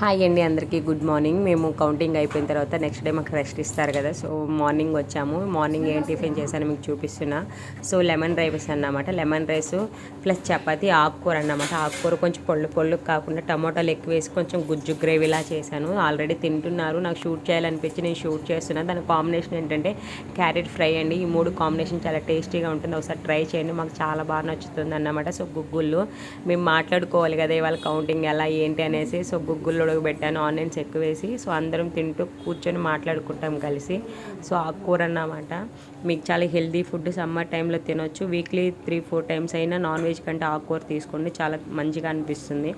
Hi అండి అందరికీ. Good morning. మేము కౌంటింగ్ అయిపోయిన తర్వాత నెక్స్ట్ డే మాకు రెస్ట్ ఇస్తారు కదా. సో మార్నింగ్ వచ్చాము. మార్నింగ్ ఏం టిఫిన్ చేశాను మీకు చూపిస్తున్నా. సో లెమన్ రైస్ అన్నమాట. లెమన్ రైస్ ప్లస్ చపాతి ఆకుకూర అన్నమాట. ఆకుకూర కొంచెం పొళ్ళు పొళ్ళు కాకుండా టమాటాలు ఎక్కువ వేసి కొంచెం గుజ్జు గ్రేవీలా చేశాను. ఆల్రెడీ తింటున్నారు. నాకు షూట్ చేయాలనిపించి నేను షూట్ చేస్తున్నాను దాని కాంబినేషన్ ఏంటంటే క్యారెట్ ఫ్రై అండి. ఈ మూడు కాంబినేషన్ చాలా టేస్టీగా ఉంటుంది. ఒకసారి ట్రై చేయండి. మాకు చాలా బాగా నచ్చుతుంది అన్నమాట. సో గుగ్గుళ్ళు. మేము మాట్లాడుకోవాలి కదా ఇవాళ కౌంటింగ్ ఎలా ఏంటి అనేసి. సో గుగ్గుళ్ళు పెట్టాను ఆనియన్స్ ఎక్కువ వేసి. సో అందరం తింటూ కూర్చొని మాట్లాడుకుంటాం కలిసి. సో ఆకుకూర అన్నమాట. మీకు చాలా హెల్దీ ఫుడ్ సమ్మర్ టైంలో తినొచ్చు. వీక్లీ త్రీ ఫోర్ టైమ్స్ అయినా నాన్ వెజ్ కంటే ఆకుకూర తీసుకోండి. చాలా మంచిగా అనిపిస్తుంది.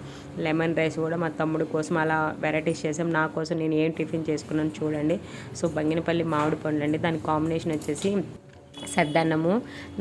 లెమన్ రైస్ కూడా మా తమ్ముడు కోసం అలా వెరైటీస్ చేసాం. నా కోసం నేను ఏం టిఫిన్ చేసుకున్నాను చూడండి. సో బంగినపల్లి మామిడి పండ్లు అండి దాని కాంబినేషన్ వచ్చేసి సద్దన్నము.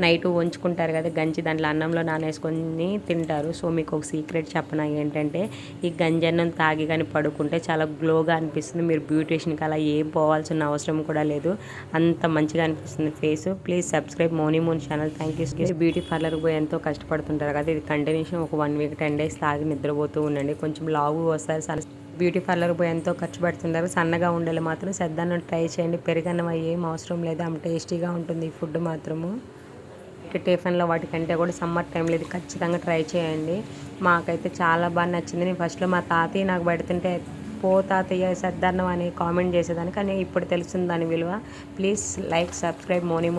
నైట్ వంచుకుంటారు కదా గంజి దాంట్లో అన్నంలో నానేసుకొని తింటారు. సో మీకు ఒక సీక్రెట్ చెప్పనా ఏంటంటే ఈ గంజి అన్నం తాగి కానీ పడుకుంటే చాలా గ్లోగా అనిపిస్తుంది. మీరు బ్యూటిషియన్కి అలా ఏం పోవాల్సిన అవసరం కూడా లేదు. అంత మంచిగా అనిపిస్తుంది ఫేస్. ప్లీజ్ సబ్స్క్రైబ్ మోనీ మోన్ ఛానల్. Thank you. బ్యూటీ పార్లర్కి పోయి ఎంతో కష్టపడుతుంటారు కదా ఇది కంటిన్యూషన్ ఒక వన్ వీక్ టెన్ డేస్ తాగి నిద్రపోతూ ఉండండి. కొంచెం లావు వస్తారు సన్ బ్యూటీ పార్లర్ పోయి ఎంతో ఖర్చు పెడుతుంటారు సన్నగా ఉండేలా మాత్రం సద్దన్నం ట్రై చేయండి. పెరుగన్నం అవి ఏం అవసరం లేదు. అంత టేస్టీగా ఉంటుంది ఈ ఫుడ్ మాత్రము. టిఫిన్లో వాటికంటే కూడా సమ్మర్ టైంలో ఇది ఖచ్చితంగా ట్రై చేయండి. మాకైతే చాలా బాగా నచ్చింది. నేను ఫస్ట్లో మా తాతయ్య నాకు పెడుతుంటే పో తాతయ్య సద్దన్నం అని కామెంట్ చేసేదాన్ని. కానీ ఇప్పుడు తెలుస్తుంది దాని విలువ. Please like subscribe Moni